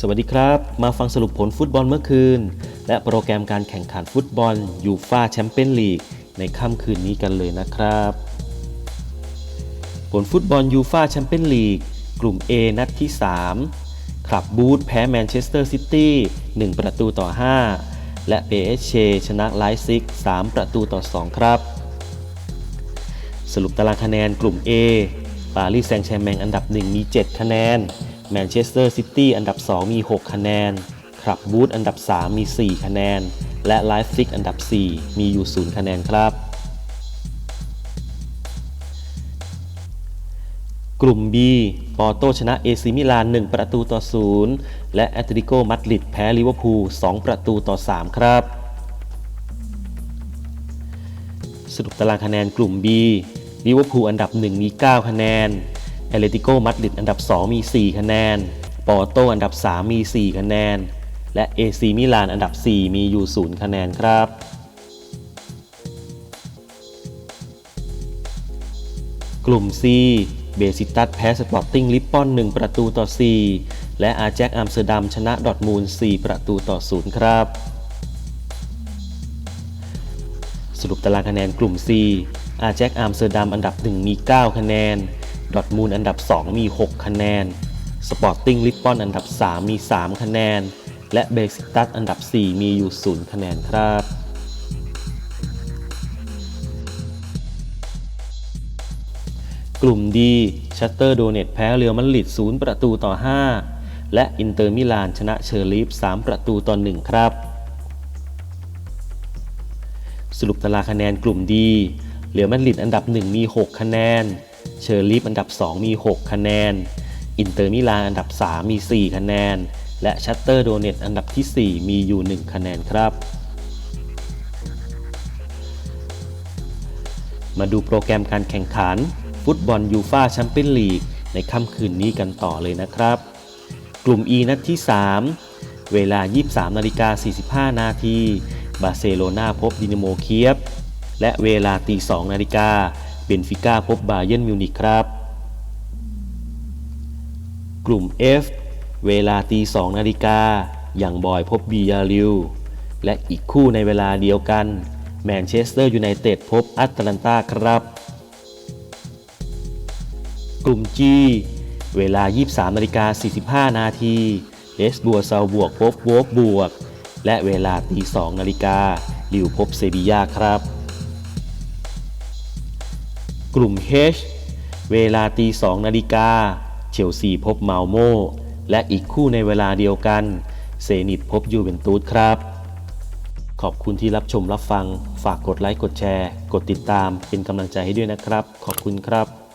สวัสดีครับ มาฟังสรุปผลฟุตบอลเมื่อคืน และโปรแกรมการแข่งขันฟุตบอลยูฟาแชมเปี้ยนลีกในค่ำคืนนี้กันเลยนะครับ ผลฟุตบอลยูฟาแชมเปี้ยนลีกกลุ่ม A นัดที่ 3 คลับบูธแพ้แมนเชสเตอร์ซิตี้1ประตูต่อ 5 และเปเชชนะไลฟ์ซิก3ประตูต่อ 2 ครับ สรุปตารางคะแนนกลุ่ม A ปารีสแซงต์แชร์แมงอันดับ 1 มี 7 คะแนน แมนเชสเตอร์ซิตี้อันดับ 2 มี 6 คะแนนคลับบูธอันดับ 3 มี 4 คะแนน และไลฟ์ซิกอันดับ 4 มีอยู่ 0 คะแนนครับ กลุ่ม B ปอร์โตชนะเอซิมิลาน 1 ประตูต่อ 0 และแอตเลติโกมาดริดแพ้ลิเวอร์พูล 2 ประตูต่อ 3 ครับ สรุปตารางคะแนนกลุ่ม B ลิเวอร์พูลอันดับ 1 มี 9 คะแนน อเลติโกมาดริดอันดับ 2 มี 4 คะแนน ปอร์โตอันดับ 3 มี 4 คะแนน และเอซีมิลานอันดับ 4 มีอยู่ 0 คะแนนครับกลุ่ม C เบซิตัสแพ้สปอร์ติ้งลิปปอน1 ประตูต่อ 4 และอาแจ็คอัมสเตอร์ดัมชนะดอทมูล 4 ประตูต่อ 0 ครับ สรุปตารางคะแนนกลุ่ม C อาแจ็คอัมสเตอร์ดัมอันดับ 1 มี 9 คะแนน ดอทมูลอันดับ 2 มี 6 คะแนน สปอร์ติ้งลิปปอนอันดับ 3 มี 3 คะแนน และเบซิตัสอันดับ 4 มีอยู่ 0 คะแนนครับกลุ่มดีชัตเตอร์โดเนตแพ้เรียวมันลิด0 ประตูต่อ 5 และอินเตอร์มิลานชนะเชอร์ลีฟ3 ประตูต่อ 1 ครับ สรุปตารางคะแนนกลุ่มดีเรียวมันลิดอันดับ 1 มี 6 คะแนน เชอร์ลีฟอันดับ 2 มี 6 คะแนน อินเตอร์มิลานอันดับ 3 มี 4 คะแนน และชัตเตอร์โดเนตอันดับที่ 4 มีอยู่ 1 คะแนนครับ มาดูโปรแกรมการแข่งขัน ฟุตบอลยูฟาแชมเปี้ยนลีกในค่ำคืนนี้กันต่อเลยนะครับ กลุ่ม E นัดที่ 3 เวลา 23นาฬิกา45 นาทีบาร์เซโลนาพบดินาโมเคียบ และเวลาตี2นาฬิกา เบนฟิก้าพบบาเยินมิวนิกครับ กลุ่ม F เวลาตี2นาฬิกาอย่างบอยพบบียาริว และอีกคู่ในเวลาเดียวกัน แมนเชสเตอร์ยูไนเต็ดพบแอตแลนตาครับ กลุ่ม G เวลา 23นาฬิกา45 นาทีเลสบัวซาบวกพบโวฟบวก และเวลาตี2นาฬิกาลิวพบเซบียาครับ กลุ่ม H เวลาตีสองนาฬิกาเชลซีพบเมาโม และอีกคู่ในเวลาเดียวกัน เซนิตพบยูเวนตุสครับ ขอบคุณที่รับชมรับฟัง ฝากกดไลค์กดแชร์ กดติดตามเป็นกำลังใจให้ด้วยนะครับ ขอบคุณครับ